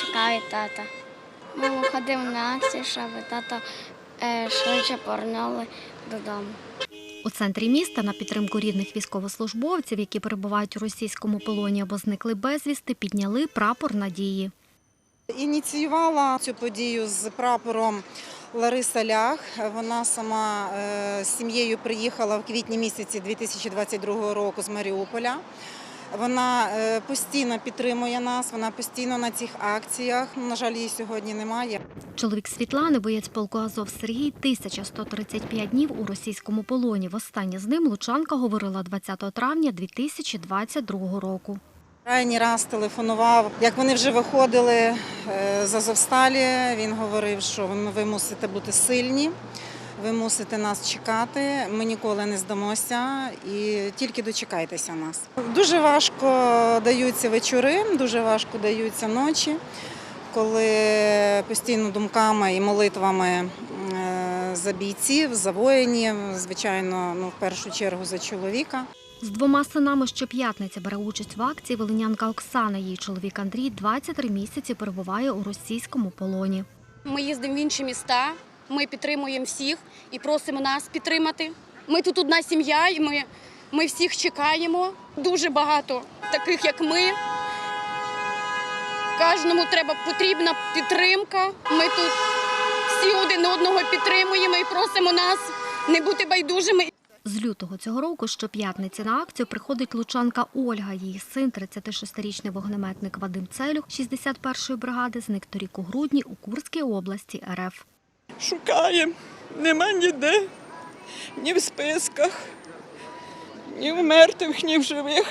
чекають тата. Мама ходив на акцію, щоб тата е, швидше повернули додому. У центрі міста на підтримку рідних військовослужбовців, які перебувають у російському полоні або зникли безвісти, підняли прапор надії. Ініціювала цю подію з прапором Лариса Лях. Вона сама е, з сім'єю приїхала в квітні місяці 2022 року з Маріуполя. Вона е, постійно підтримує нас, вона постійно на цих акціях. На жаль, її сьогодні немає. Чоловік Світлани, боєць полку Азов Сергій, 1135 днів у російському полоні. Востаннє з ним Лучанка говорила 20 травня 2022 року. Крайній раз телефонував, як вони вже виходили е, з Азовсталі. Він говорив, що ви мусите бути сильні, ви мусите нас чекати. Ми ніколи не здамося і тільки дочекайтеся нас. Дуже важко даються вечори, дуже важко даються ночі, коли постійно думками і молитвами е, за бійців, за воїнів, звичайно, ну в першу чергу за чоловіка. З двома синами щоп'ятниці бере участь в акції волинянка Оксана. Її чоловік Андрій 23 місяці перебуває у російському полоні. Ми їздимо в інші міста, ми підтримуємо всіх і просимо нас підтримати. Ми тут одна сім'я, і ми, ми всіх чекаємо. Дуже багато таких, як ми. Кожному треба потрібна підтримка. Ми тут всі один одного підтримуємо і просимо нас не бути байдужими. З лютого цього року щоп'ятниці на акцію приходить лучанка Ольга. Її син, 36-річний вогнеметник Вадим Целюх, 61-ї бригади, зник торік у грудні у Курській області РФ. Шукаємо. Нема ніде, ні в списках, ні в мертвих, ні в живих.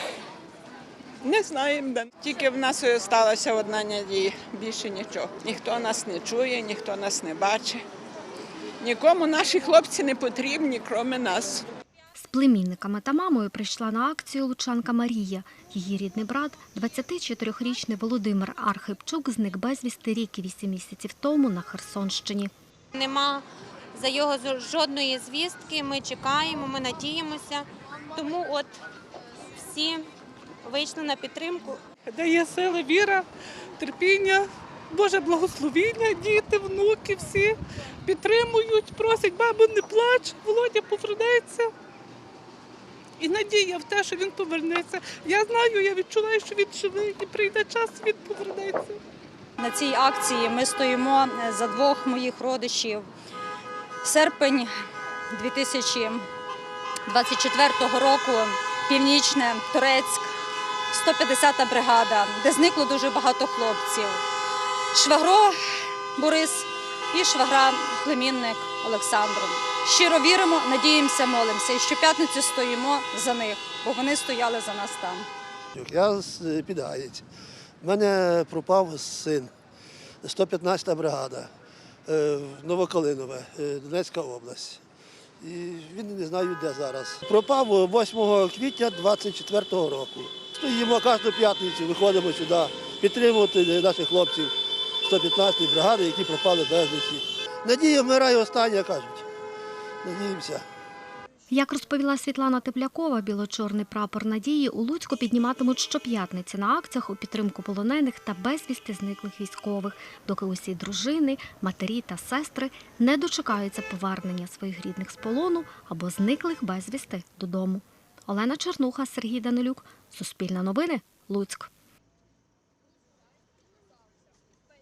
Не знаємо де. Тільки в нас залишилася одна надія, більше нічого. Ніхто нас не чує, ніхто нас не бачить. Нікому наші хлопці не потрібні, крім нас. З племінниками та мамою прийшла на акцію лучанка Марія. Її рідний брат, 24-річний Володимир Архипчук, зник безвісти рік і 8 місяців тому на Херсонщині. Нема за його жодної звістки. Ми чекаємо, ми надіємося. Тому от всі вийшли на підтримку. дає сили, віра, терпіння, Боже благословіння, діти, внуки всі підтримують, просять, бабу, не плач, Володя повернеться. І надія в те, що він повернеться. Я знаю, я відчуваю, що він живий і прийде час, він повернеться. На цій акції ми стоїмо е, за двох моїх родичів. Серпень 2024 року, Північне, Турецьк, 150-та бригада, де зникло дуже багато хлопців. Швагро Борис і швагра племінник Олександром. Щиро віримо, надіємося, молимося. І щоп'ятниці стоїмо за них, бо вони стояли за нас там. Я з Підгаєць. У мене пропав син, 115-та бригада, е, Новокалинове, е, Донецька область. І він не знаю, де зараз. Пропав 8 квітня 24-го року. Стоїмо кожну п'ятницю, виходимо сюди підтримувати наших хлопців 115-ї бригади, які пропали безвісті. Надія вмирає остання, кажуть. Надіємося. Як розповіла Світлана Теплякова, біло-чорний прапор надії у Луцьку підніматимуть щоп'ятниці на акціях у підтримку полонених та безвісти зниклих військових, доки усі дружини, матері та сестри не дочекаються повернення своїх рідних з полону або зниклих безвісти додому. Олена Чернуха, Сергій Данилюк, Суспільне новини, Луцьк.